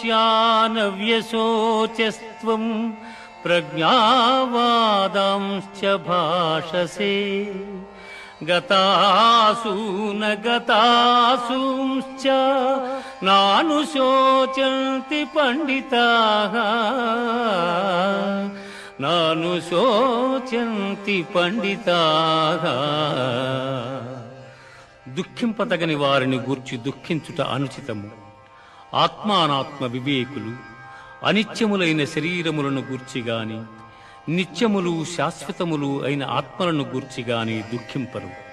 ప్రజ్ఞావాదాంశ్చానవ్యశోచస్త్వం ప్రజ్ఞావాదాంశ్చ భాషసే గతాసూన గతాసూంశ్చ నానుశోచంతి పండితాః నానుశోచంతి పండితాః దుఃఖింపదగని వారిని గూర్చి దుఃఖించుట అనుచితము. ఆత్మానాత్మ వివేకులు అనిత్యములైన శరీరములను గూర్చి గాని నిత్యములు శాశ్వతములు అయిన ఆత్మలను గూర్చి గాని దుఃఖింపరు.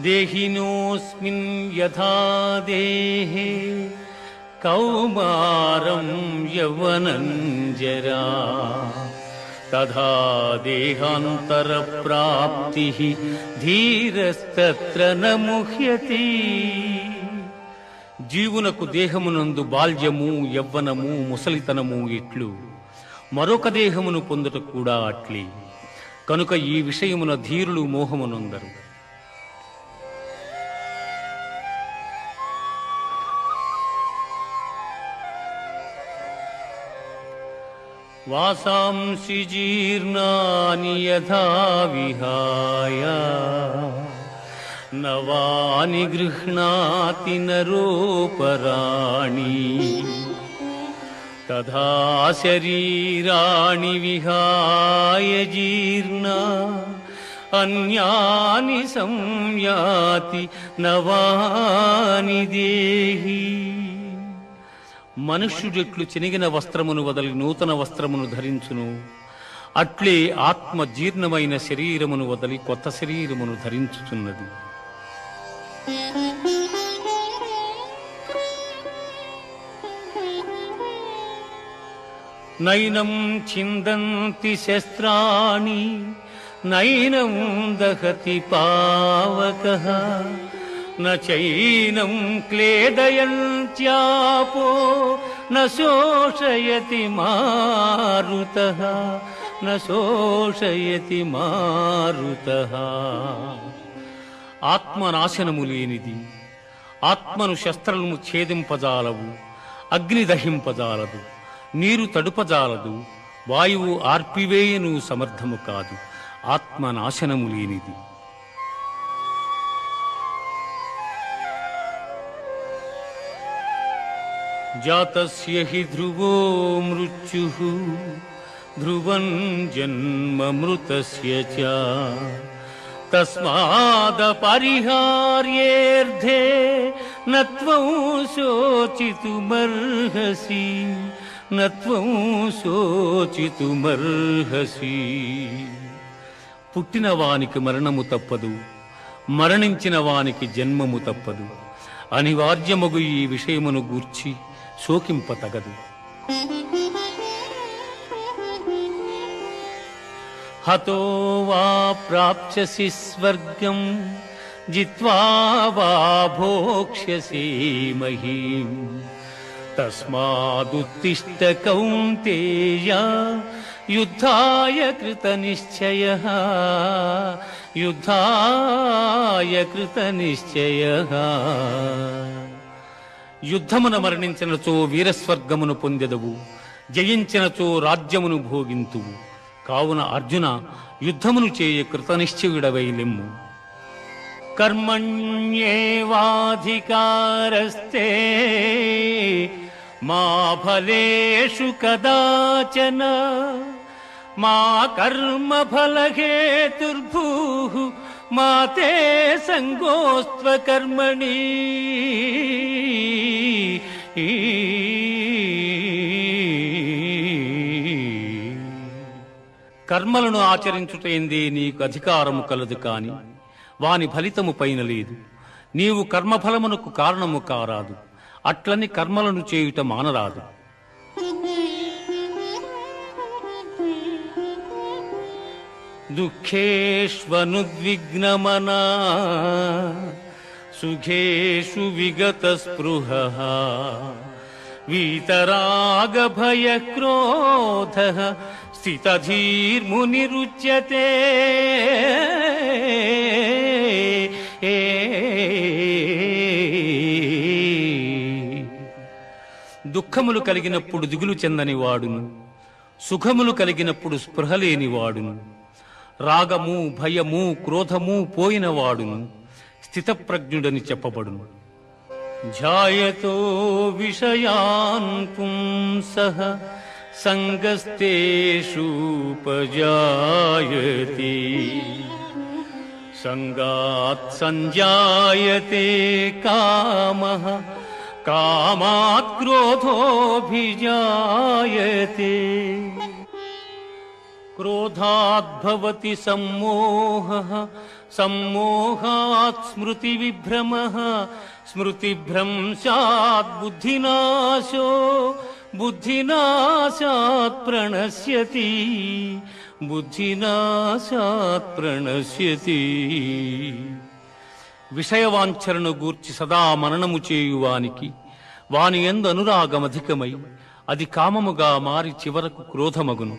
దేహినోస్మిన్ యథా దేహే కౌమారం యవనం జరా దేహాంతర ప్రాప్తి ధీరస్తత్ర ముహ్యతి జీవునకు దేహమునందు బాల్యము యవ్వనము ముసలితనము ఇట్లు. మరొక దేహమును పొందుట కూడా అట్లే. కనుక ఈ విషయమున ధీరులు మోహమునందరు. वासांसि जीर्णानि यथा विहाय। नवानि गृह्णाति नरोपराणि तथा शरीराणि विहाय जीर्णा। अन्यानि संयाति नवानि देहि। మనుష్యుడెట్లు చినిగిన వస్త్రమును వదలి నూతన వస్త్రమును ధరించును. అట్లే ఆత్మ జీర్ణమైన శరీరమును వదలి కొత్త శరీరమును ధరించుచున్నది. నైనం చిందంతి శస్త్రాణి నైనం దహతి పావకః. న చైనం క్లేదయంత్యాపో న శోషయతి మారుతః న శోషయతి మారుతః ఆత్మనాశనము లేనిది ఆత్మను శస్త్రము ఛేదింపజాలవు అగ్ని దహింపజాలదు నీరు తడుపజాలదు వాయువు ఆర్పివేయను సమర్థము కాదు ఆత్మనాశనము లేనిది. జాతస్య హి ధ్రువో మృత్యు ధ్రువం జన్మ మృతస్య చ తస్మాదపరిహార్యేర్థే నత్వం శోచితుమర్హసి నత్వం శోచితుమర్హసి పుట్టిన వానికి మరణము తప్పదు మరణించిన వానికి జన్మము తప్పదు. అనివార్యమగు ఈ విషయమును గూర్చి शोकिं पतगन् हतो वा प्राप्स्यसि स्वर्गम् जित्वा वा भोक्ष्यसि महीम् तस्मादुत्तिष्ठ कौन्तेय युद्धाय कृतनिश्चयः युद्धाय कृतनिश्चयः యుద్ధమున మరణించినచో వీరస్వర్గమును పొందెదవు జయించినచో రాజ్యమును భోగింతువు. కావున అర్జున యుద్ధమును చేయ కృతనిశ్చయుడవై లెమ్ము కర్మణ్యేవాధికారస్తే మా ఫలేషు కదాచన మా కర్మ మాతే మా తే సంగోస్త్వ కర్మణి కర్మలను ఆచరించుటైంది నీకు అధికారము కలదు కాని వాని ఫలితము పైన లేదు. నీవు కర్మఫలమునకు కారణము కారాదు. అట్లని కర్మలను చేయుట మానరాదు. దుఃఖేష్వనుద్విగ్నమనా సుఖేషు విగత స్పృహ వీతరాగభయ క్రోధ స్థితధీర్మునిరుచ్యతే దుఃఖములు కలిగినప్పుడు దిగులు చెందని వాడును సుఖములు కలిగినప్పుడు స్పృహ లేని వాడును రాగము భయము క్రోధము పోయినవాడును స్థితప్రజ్ఞుడని చెప్పబడును. ధ్యాయతో విషయాన్ పుంసః సంగస్తేషూపజాయతే సంగాత్ సంజాయతే కామః కామాత్ క్రోధోభిజాయతే. క్రోధాద్భవతి సమ్మోహः సమ్మోహాత్ స్మృతివిభ్రమः స్మృతిభ్రంశాత్ బుద్ధినాశో బుద్ధినాశాత్ ప్రణశ్యతి బుద్ధినాశాత్ ప్రణశ్యతి విషయవాంఛలను గూర్చి సదా మననము చేయువానికి వాని ఎందు అనురాగమధికమై అది కామముగా మారి చివరకు క్రోధమగును.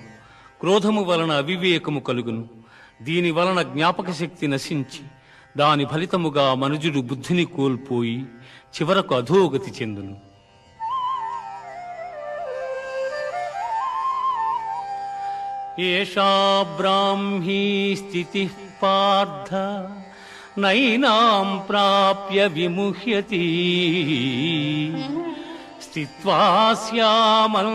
క్రోధము వలన అవివేకము కలుగును. దీని వలన జ్ఞాపక శక్తి నశించి దాని ఫలితముగా మనుజుడు బుద్ధిని కోల్పోయి చివరకు అధోగతి చెందును. ఏషా బ్రాహ్మీ స్థితి పార్థ నైనాం ప్రాప్య విముహ్యతి. స్థిత్వా స్యామంతకాలేపి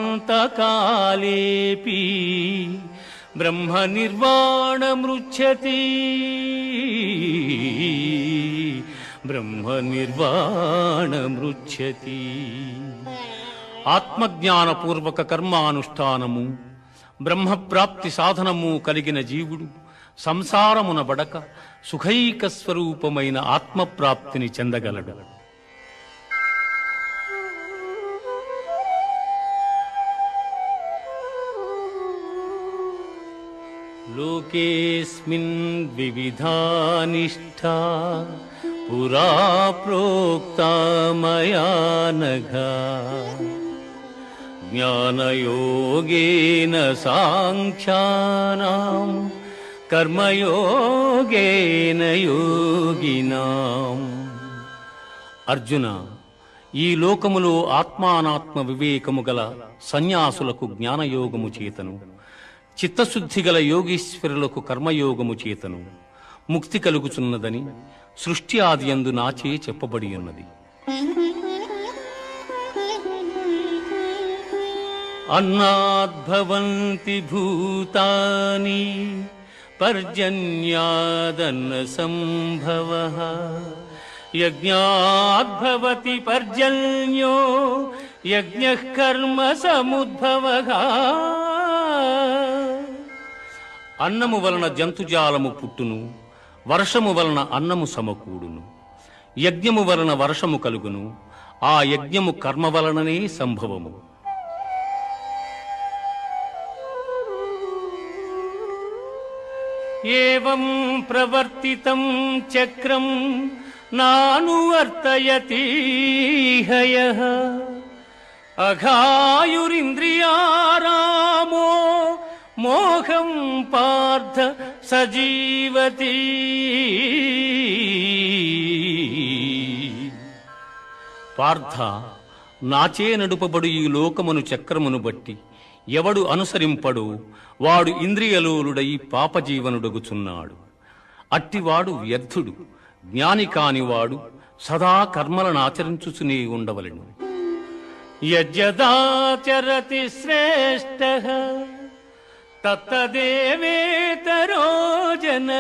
బ్రహ్మ నిర్వాణమృచ్చతి బ్రహ్మ ఆత్మజ్ఞానపూర్వక కర్మానుష్ఠానము బ్రహ్మప్రాప్తి సాధనము కలిగిన జీవుడు సంసారమున బడక సుఖైక స్వరూపమైన ఆత్మప్రాప్తిని చెందగలడు. లోకేస్మిన్ వివిధా నిష్ఠా పురా ప్రోక్తా మయా జ్ఞానయోగేన సాంఖ్యానాం కర్మయోగేన యోగినాం. అర్జున ఈ లోకములో ఆత్మానాత్మ వివేకము గల సన్యాసులకు జ్ఞానయోగము చేతను. చిత్తశుద్ధి గల యోగీశ్వరులకు కర్మయోగము చేతను ముక్తి కలుగుచున్నదని సృష్టి ఆదియందు నాచే చెప్పబడి ఉన్నది అన్నాద్భవంతి భూతాని పర్జన్యాదన్న సంభవ యజ్ఞాద్భవతి పర్జన్యో యజ్ఞ కర్మ సముద్భవ. అన్నము వలన జంతుజాలము పుట్టును వర్షము వలన అన్నము సమకూడును. యజ్ఞము వలన వర్షము కలుగును ఆ యజ్ఞము కర్మ వలననే సంభవము. ఏవం ప్రవర్తితం చక్రం నానువర్తయతీహయ అఘాయురింద్రియారామో మోహం పార్థ సజీవతి. పార్థ నాచే నడుపబడు ఈ లోకమును చక్రమును బట్టి ఎవడు అనుసరింపడు వాడు ఇంద్రియలోలుడై పాపజీవనుడగుచున్నాడు. అట్టివాడు వ్యర్థుడు జ్ఞాని కానివాడు సదా కర్మలను ఆచరించుచునే ఉండవలను. యజ్జదాచరతి శ్రేష్ఠ తత్తదేవేతరో జన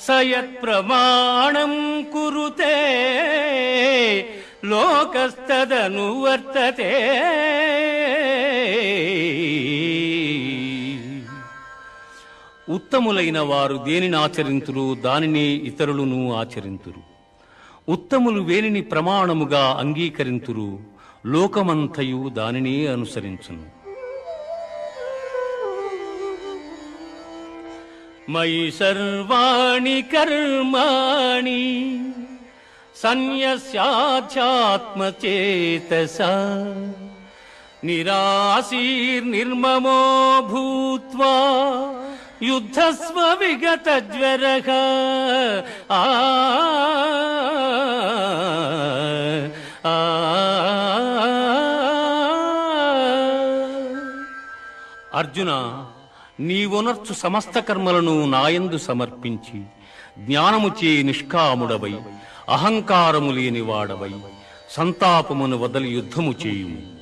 సయత్ప్రమాణం కురుతే లోకస్తదను వర్తతే ఉత్తములైన వారు దేనిని ఆచరింతురు? దానిని ఇతరులను ఆచరింతురు. ఉత్తములు వేనిని ప్రమాణముగా అంగీకరింతురు. లోకమంతయు దానినే అనుసరించును. మయి సర్వాణి కర్మాణి సన్యస్యాధ్యాత్మచేతస నిరాశీర్నిర్మమో భూత్వా యుద్ధస్వ విగత జ్వర ఆ ఆ, అర్జున నీవునర్చు సమస్త కర్మలను నాయందు సమర్పించి జ్ఞానముచే నిష్కాముడవై అహంకారము లేని వాడవై సంతాపమును వదలి యుద్ధము చేయుము.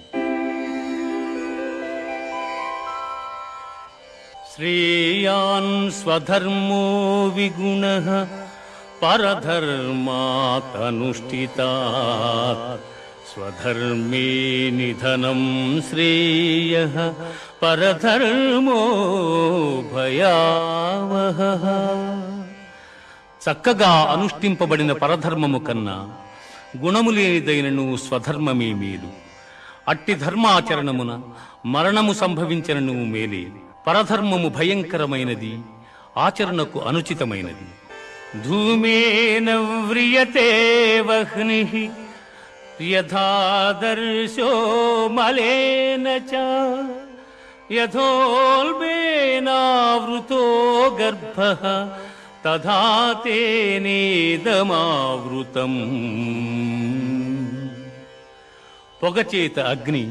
శ్రేయాన్ స్వధర్మో విగుణ పరధర్మాతనుష్ఠితాత్. స్వధర్మే నిధనం శ్రేయ పరధర్మో భయావహ. చక్కగా అనుష్ఠింపబడిన పరధర్మము కన్నా గుణము లేనిదైనను స్వధర్మమే మేలు. అట్టి ధర్మాచరణమున మరణము సంభవించనను మేలే. పరధర్మము భయంకరమైనది ఆచరణకు అనుచితమైనది. ధూమేన వ్రియతే వహ్ని యథాదర్శో మలేన చ. యథోల్బేనావృతో గర్భ తథా తేనేదమావృతం పొగచేత అగ్ని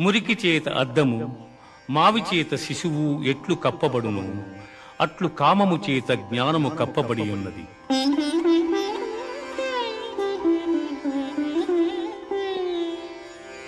మురికి చేత అద్దము మావి చేత శిశువు ఎట్లు కప్పబడును అట్లు కామము చేత జ్ఞానము కప్పబడి ఉన్నది.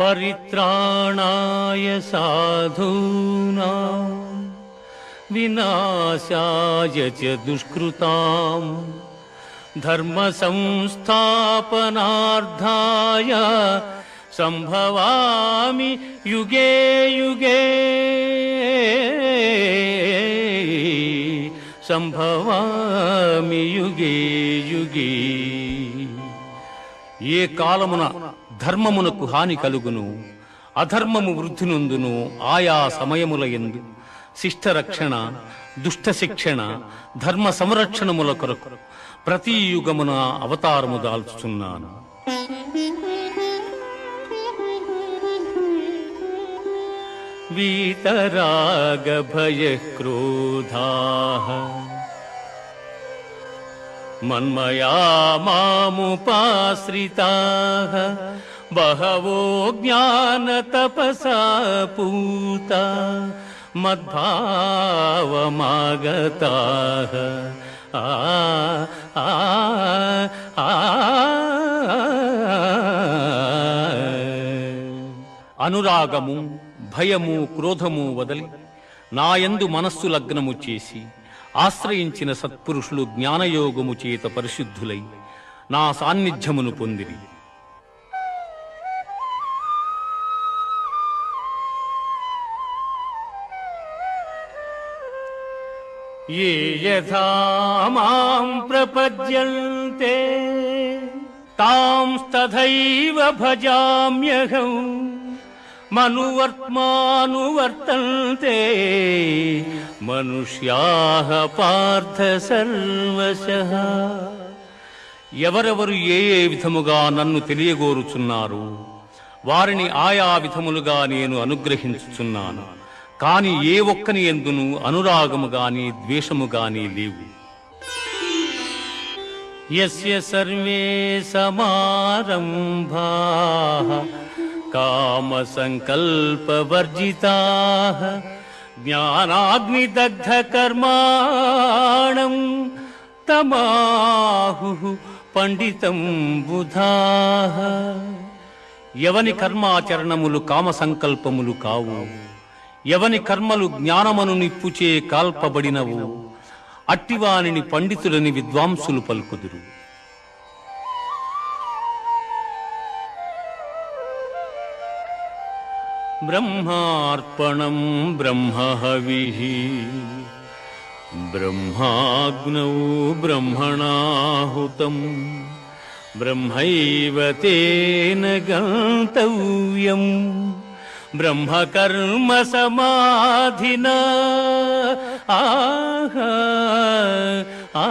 పరిత్రాణాయ సాధూనా వినాశాయ చ దుష్కృతాం ధర్మ సంస్థాపనార్థాయ సంభవామి యుగే యుగే సంభవామి యుగే యుగే ఏ కాలమున ధర్మమునకు హాని కలుగును అధర్మము వృద్ధినందును ఆయా సమయముల ఎందు శిష్ట రక్షణ దుష్ట శిక్షణ ధర్మ సంరక్షణముల కొరకు ప్రతి యుగమున అవతారము దాల్చుతున్నాను వీతరాగ భయ క్రోధా మన్మయా మాముపాశ్రితా. బహవో జ్ఞానతపసా పూత మద్భావమాగతా ఆ ఆ ఆ. అనురాగము భయము క్రోధము వదలి నాయందు మనస్సు లగ్నము చేసి ఆశ్రయించిన సత్పురుషులు జ్ఞానయోగము చేత పరిశుద్ధులై నా సాన్నిధ్యమును పొందిరి. ఏ యథా మాం ప్రపద్యంతే తాంస్తథైవ భజామ్యహం. మనువర్త్మానువర్తంతే మనుష్యాహ పార్థ సర్వశః ఎవరెవరు ఏ ఏ విధముగా నన్ను తెలియగోరుచున్నారు వారిని ఆయా విధములుగా నేను అనుగ్రహించుచున్నాను. కాని ఏ ఒక్కని ఎందును అనురాగము గాని ద్వేషము గాని లేవు. యస్య సర్వే సమారంభా కామ సంకల్పవర్జితాః జ్ఞానాగ్నిదగ్ధ కర్మాణం తమాహు పండితం బుధాహ ఎవని కర్మాచరణములు కామ సంకల్పములు కావు. ఎవని కర్మలు జ్ఞానమను నిప్పుచే కాల్పబడినవు. అట్టివానిని పండితులని విద్వాంసులు పలుకుదురు. ब्रह्मार्पणम् ब्रह्महविः। ब्रह्माग्नौ ब्रह्मणाहुतम् ब्रह्मैव तेन गन्तव्यम् ब्रह्मकर्म समाधिना आह। आ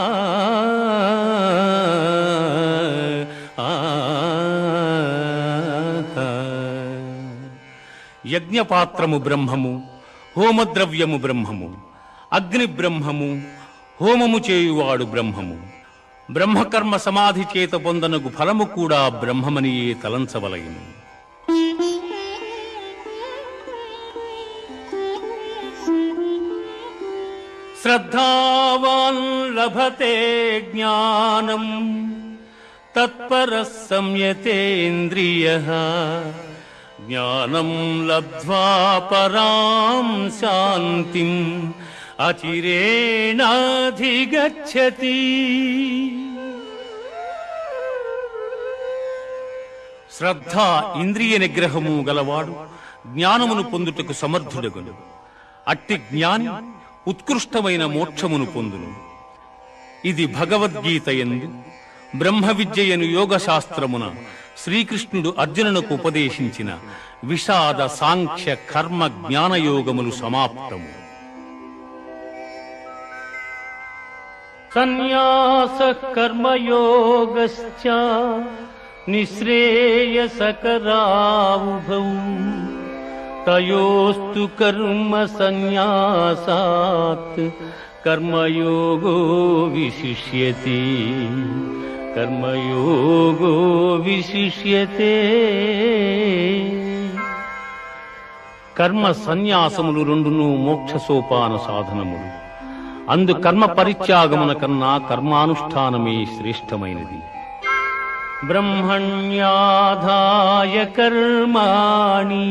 యజ్ఞపాత్రము బ్రహ్మము హోమద్రవ్యము బ్రహ్మము అగ్ని బ్రహ్మము హోమము చేయువాడు బ్రహ్మము. బ్రహ్మకర్మ సమాధి చేత పొందనగు ఫలము కూడా బ్రహ్మమనియే తలంచవలయను శ్రద్ధావాన్ లభతే జ్ఞానం తత్పర సంయతేంద్రియ. జ్ఞానం లబ్ధ్వా పరాం శాంతిం అచిరేణాధిగచ్చతి శ్రద్ధ ఇంద్రియ నిగ్రహము గలవాడు జ్ఞానమును పొందుటకు సమర్థుడగును. అట్టి జ్ఞాని ఉత్కృష్టమైన మోక్షమును పొందును. ఇది భగవద్గీత ఎందు బ్రహ్మ విద్యయను యోగ శాస్త్రమున శ్రీకృష్ణుడు అర్జునునకు ఉపదేశించిన విషాద సాంఖ్య కర్మ జ్ఞానయోగములు సమాప్తము. సన్యాస కర్మయోగశ్చ నిశ్రేయసకరావుభౌ తయోస్తు కర్మ సన్యాసాత్ కర్మయోగో విశిష్యతి. కర్మయోగో విశిష్యతే కర్మ సన్యాసములు రెండును మోక్ష సోపాన సాధనములు। అందు కర్మ పరిత్యాగమున కన్నా కర్మానుష్ఠానమే శ్రేష్టమైనది। బ్రహ్మణ్యాధాయ కర్మాణి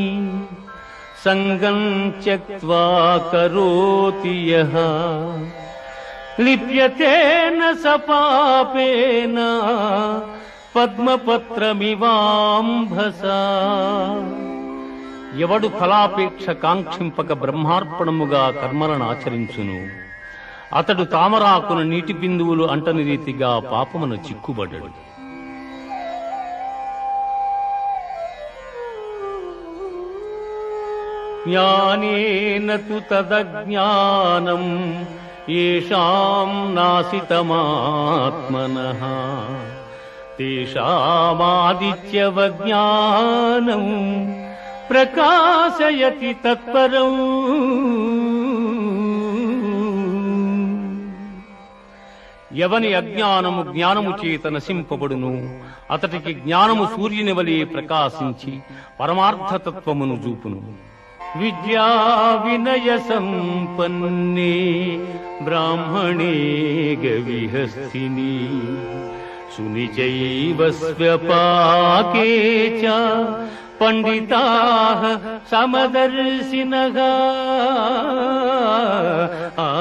సంగం త్యక్వా కరోతి యః। లిప్యతేన సపాపేన పద్మపత్రమివాంభస. ఎవడు ఫలాపేక్ష కాంక్షింపక బ్రహ్మార్పణముగా కర్మలను ఆచరించును అతడు తామరాకున నీటి బిందువులు అంటని రీతిగా పాపమును చిక్కుబడ్డడు జ్ఞానేన తు తదజ్ఞానం ఏషాం నాసితమాత్మనః తేషామాదిత్యవజ్ఞానం ప్రకాశయతి తత్పరం ఎవని అజ్ఞానము జ్ఞానము చేత నశింపబడును అతటికి జ్ఞానము సూర్యుని వలె ప్రకాశించి పరమార్థతత్వమును చూపును। విద్యా వినయ సంపన్నే బ్రాహ్మణే గవిహస్తిని. సునిచైవ స్వ్యపాకే చ పండితా సమదర్శినః. ఆ.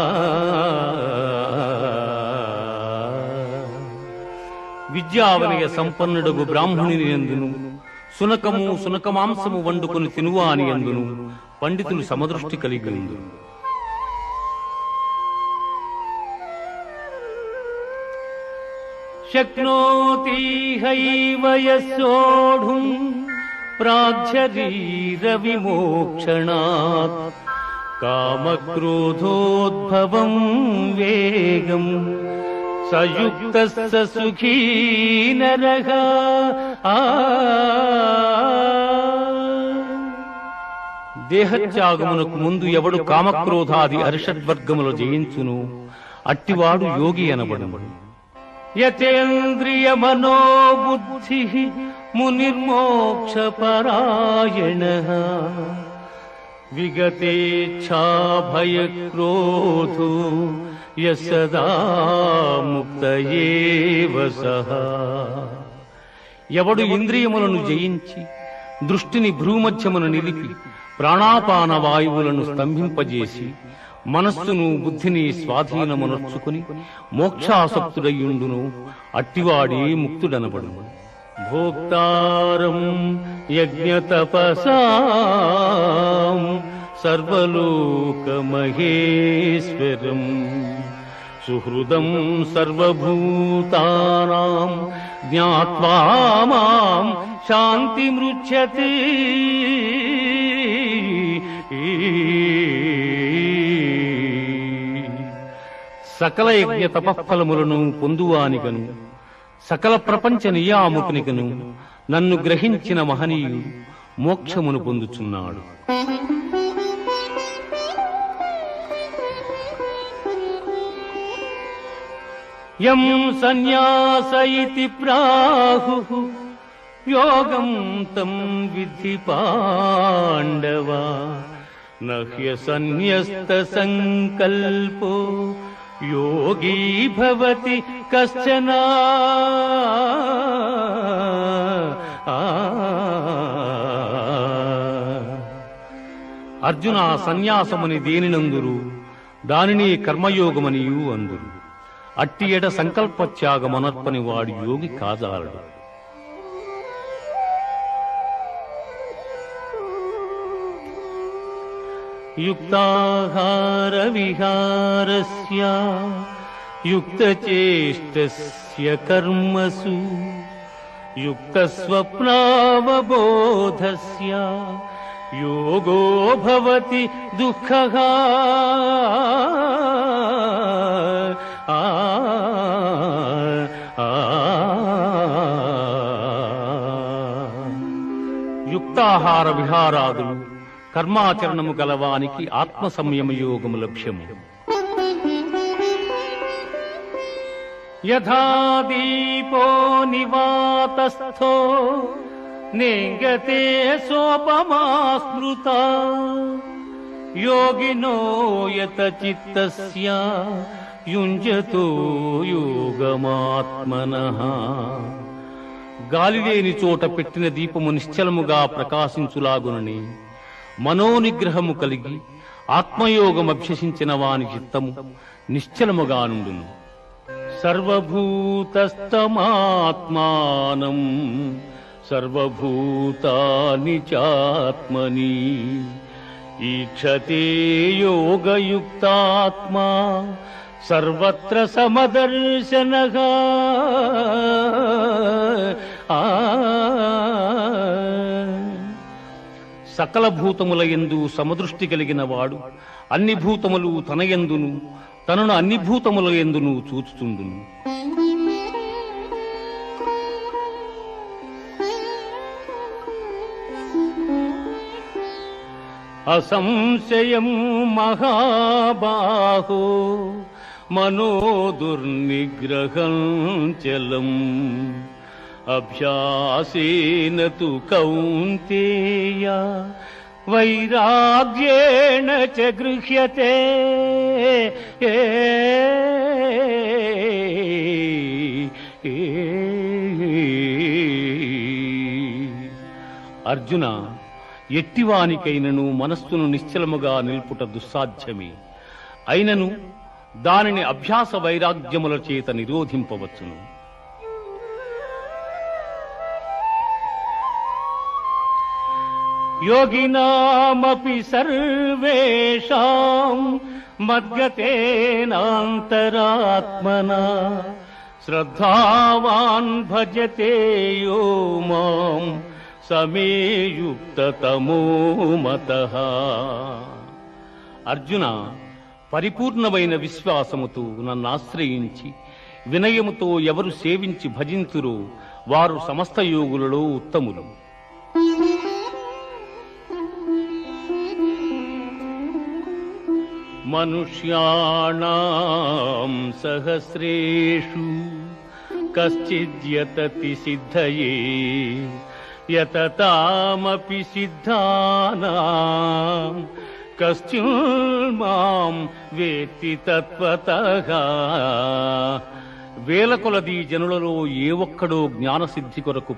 విద్యావనయ సంపన్నుడగు బ్రాహ్మణుని ఎందును? సునకము సునకమాంసము వండుకొని తినువా అని ఎందును? పండితులు సమదృష్టి కలిగి ఉండు. శక్నోతి హైవ యస్సోఢుం ప్రాజ్శరీర విమోక్షణాత్. కామక్రోధోద్భవం వేగం సయుక్త సుఖీ నరః. ఆ దేహత్యాగమునకు ముందు ఎవడు కామక్రోధాది అరిషడ్వర్గములు జయించును అట్టివాడు యోగి అనబడును. యతేంద్రియ మనోబుద్ధి మునిర్మోక్ష పరాయణ విగతేచ్ఛాభయ క్రోధో యసదా ముక్తయేవ సహా. ఎవడు ఇంద్రియములను జయించి దృష్టిని భ్రూమధ్యమును నిలిపి ప్రాణాపాన వాయువులను స్తంభింపజేసి మనస్సును బుద్ధిని స్వాధీనమునర్చుకుని మోక్షాసక్తుడయ్యుండును అట్టివాడే ముక్తుడనబడు. భోక్తారం యజ్ఞతపసాం సర్వలోకమహేశ్వరం. సుహృదం సర్వభూతానాం జ్ఞాత్వా మాం శాంతిమృచ్యతే సకల యజ్ఞ తపఫలములను పొందువానికను సకల ప్రపంచ నియామకునికను నన్ను గ్రహించిన మహనీయుడు మోక్షమును పొందుచున్నాడు. యం సన్యాస ఇతి ప్రాహు యోగం తం విధి పాండవ. నహ్య సన్యస్త సంకల్పో. యోగీ భవతి కశ్చన. అర్జున సన్యాసమని దేనినందురు? దానిని కర్మయోగమనియు అందురు. అట్టి ఎడ సంకల్పత్యాగమనర్పని వాడు యోగి కాజాలడు యుక్తాహార విహారస్య యుక్తచేష్టస్య కర్మసు యుక్తస్వప్నావబోధస్య యోగో భవతి దుఃఖః ఆ ఆ యుక్తాహార విహారాదులు కర్మాచరణము గలవానికి ఆత్మ సంయమ యోగము లక్ష్యము. యథా దీపో నివాతస్థో నేంగతే సోపమా స్మృత యోగినో యత చిత్తస్య యుంజతో యోగమాత్మన. గాలి లేని చోట పెట్టిన దీపము నిశ్చలముగా ప్రకాశించులాగునని మనోనిగ్రహము కలిగి ఆత్మయోగం అభ్యసించిన వాని చిత్తము నిశ్చలముగా సర్వభూతస్తమాత్మానం సర్వభూతాని చాత్మని ఈక్షతే యోగయుక్తాత్మా సర్వత్ర సమదర్శనగా ఆ సకల భూతముల యందు సమదృష్టి కలిగిన వాడు అన్ని భూతములు తన ఎందును తనను అన్ని భూతముల ఎందును చూచుతుండును అసంశయం మహాబాహో మనోదుర్నిగ్రహం చలం. అభ్యాసేన తు కౌంతేయ వైరాగ్యేణ చ గృహ్యతే. అర్జున ఎట్టివానికైనను మనస్సును నిశ్చలముగా నిల్పుట దుస్సాధ్యమే. అయినను దానిని అభ్యాస వైరాగ్యముల చేత నిరోధింపవచ్చును. యోగినామపి సర్వేషాం మద్గతేనాంతరాత్మనా శ్రద్ధావాన్ భజతే యో మాం సమేయుక్తతమో మత అర్జున పరిపూర్ణమైన విశ్వాసముతో నన్ను ఆశ్రయించి వినయముతో ఎవరు సేవించి భజింతురో వారు సమస్త యోగులలో ఉత్తములు. మనుష్యాణం సహస్రేషు కశ్చిద్యతతి సిద్ధయే యతతామపి సిద్ధానాం కశ్చిన్మాం వేత్తి తత్వత వేల కొలది జనులలో ఏ ఒక్కడో జ్ఞానసిద్ధి కొరకు